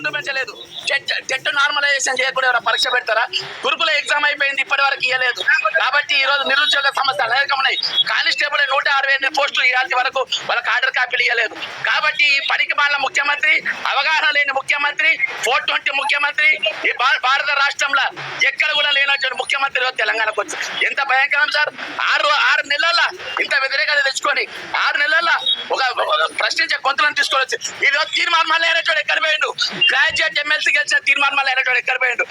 ఎందుకు పెంచలేదు TET normalisation చేయకుండా ఎవరైనా పరీక్ష పెడతారా? గురుకుల ఎగ్జామ్ అయిపోయింది ఇప్పటి వరకు ఇవ్వలేదు కాబట్టి ఈ రోజు నిరుద్యోగ సమస్యలు అనేకమున్నాయి కానిస్టేబుల్ నూట అరవై ఎనిమిది పోస్టులు ఇవ్వాల్సి వరకు వాళ్ళకి ఆర్డర్ కాపీలు ఇవ్వలేదు కాబట్టి ఈ పనికి మాల ముఖ్యమంత్రి అవగాహన లేని ముఖ్యమంత్రి ఫోర్ ట్వంటీ ముఖ్యమంత్రి ఈ భారత రాష్ట్రంలో ఎక్కడ కూడా లేనటువంటి ముఖ్యమంత్రి తెలంగాణకు వచ్చి ఎంత భయంకరం సార్? ఆరు ఆరు నెలల ఇంత వ్యతిరేకత తెచ్చుకొని ఆరు నెలల ప్రశ్నించే గొంతులను తీసుకోవచ్చు వచ్చి ఈ రోజు తీర్మానం మళ్ళీ అయినటువంటి ఎక్కడ పోయిండు? గ్రాడ్యుయేట్ ఎమ్మెల్సీ గెలిచిన తీర్మానం మళ్ళీ అయినటువంటి ఎక్కడ పోయిండు?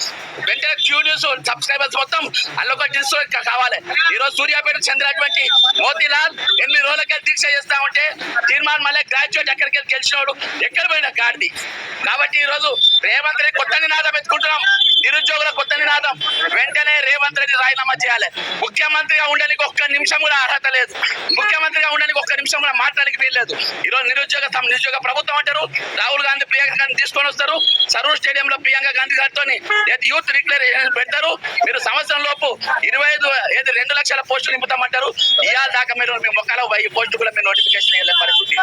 వెంటనే క్యూ న్యూస్ సబ్స్క్రైబర్స్ మొత్తం అల్లొక ఒక కావాలి. ఈ రోజు సూర్యాపేట చెందినటువంటి మోతీలాల్ ఎనిమిది రోజులకే దీక్ష చేస్తా ఉంటే తీర్మానం మళ్ళీ గ్రాడ్యుయేట్ ఎక్కడికి వెళ్ళి గెలిచినోడు? ఎక్కడ పోయిన గాడిది. కాబట్టి ఈ రోజు రేవంత్ రెడ్డి కొత్త నినాదం ఎత్తుకుంటున్నాం. నిరుద్యోగుల కొత్త నినాదం. వెంటనే రేవంత్ రెడ్డి రాజీనామా చేయాలి. ముఖ్యమంత్రిగా ఉండడానికి ఒక్క నిమిషం కూడా అర్హత లేదు. ముఖ్యమంత్రిగా ఉండడానికి ఒక్క నిమిషం కూడా మాట్లాడడానికి వీల్లేదు ఈ రోజు నిరుద్యోగ నిరుద్యోగ ప్రభుత్వం అంటారు. రాహుల్ గాంధీ ప్రియాంక గాంధీ తీసుకొని వస్తారు. సరూర్ స్టేడియం లో ప్రియాంక గాంధీ గారితో యూత్ డిక్లరేషన్ పెడతారు. మీరు సంవత్సరం లోపు ఇరవై ఐదు ఏది రెండు లక్షల పోస్టులు నింపుతామంటారు. ఇవాళ దాకా మీరు మీ మొక్కలో ఈ పోస్టు కూడా మీరు నోటిఫికేషన్ ఇవ్వలే పరిస్థితి.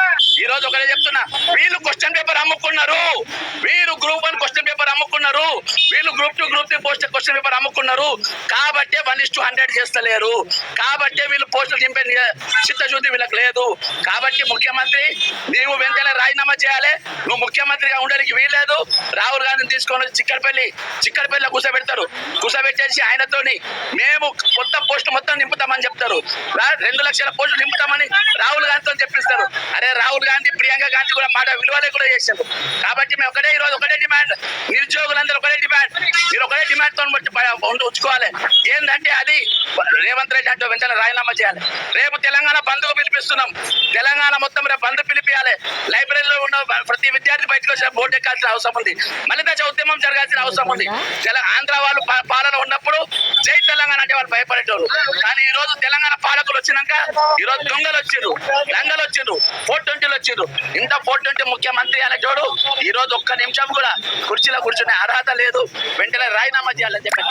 రోజు ఒకటే చెప్తున్నా. వీళ్ళు క్వశ్చన్ పేపర్ అమ్ముకున్నారు. వీరు గ్రూప్ వన్ క్వశ్చన్ పేపర్ అమ్ముకున్నారు. వీళ్ళు group two group three post question paper అమ్ముకున్నారు. కాబట్టే వన్ ఇస్ టూ హండ్రెడ్ చేస్తలేరు. కాబట్టే వీళ్ళు పోస్టులు చింపే చిత్తశుద్ధి వీళ్ళకి లేదు. కాబట్టి ముఖ్యమంత్రి నీవు వెంటనే రాజీనామా చేయాలి. నువ్వు ముఖ్యమంత్రిగా ఉండడానికి వీళ్ళు రాహుల్ గాంధీని తీసుకొని వచ్చి చిక్కడపల్లి చిక్కడపల్లిలో కూర్చోబెడతారు. కూర్చోబెట్టేసి ఆయనతోని మేము కొత్త పోస్ట్ మొత్తం నింపుతామని చెప్తారు. రెండు లక్షల పోస్టులు నింపుతామని రాహుల్ గాంధీతో చెప్పిస్తారు. అరే రాహుల్ గాంధీ ప్రియాంక గాంధీ కూడా మాట విలువలే కూడా చేశారు. కాబట్టి మేము ఒకటే ఈ రోజు ఒకటే డిమాండ్. నిరుద్యోగులందరూ ఒకటే డిమాండ్. మీరు ఒకటే డిమాండ్తో ఉండి ఉంచుకోవాలి. ఏంటంటే రేవంత్ రెడ్డి అంటే వెంటనే రాజీనామా చేయాలి. రేపు తెలంగాణ బంధుకు పిలిపిస్తున్నాం. తెలంగాణ మొత్తం రేపు బంద్ పిలిపియాలి. లైబ్రరీలో ఉన్న ప్రతి విద్యార్థి బయటకు వచ్చి బోర్డు ఎక్కాల్సిన అవసరం ఉంది. మళ్ళీ దశ ఉద్యమం జరగాల్సిన అవసరం ఉంది. ఆంధ్ర వాళ్ళు పాలన ఉన్నప్పుడు జై తెలంగాణ అంటే వాళ్ళు భయపడేటోళ్ళు. కానీ ఈ రోజు తెలంగాణ పాలకులు వచ్చినాక ఈ రోజు దొంగలు వచ్చిండ్రు లంగలు వచ్చిండ్రు ఫోర్ ట్వంటీలు వచ్చిండ్రు ఇంత ఫోర్ ట్వంటీ ముఖ్యమంత్రి అనేటోడు ఈ రోజు ఒక్క నిమిషం కూడా కుర్చీలో కూర్చునే అర్హత లేదు. వెంటనే రాజీనామా చేయాలని చెప్పి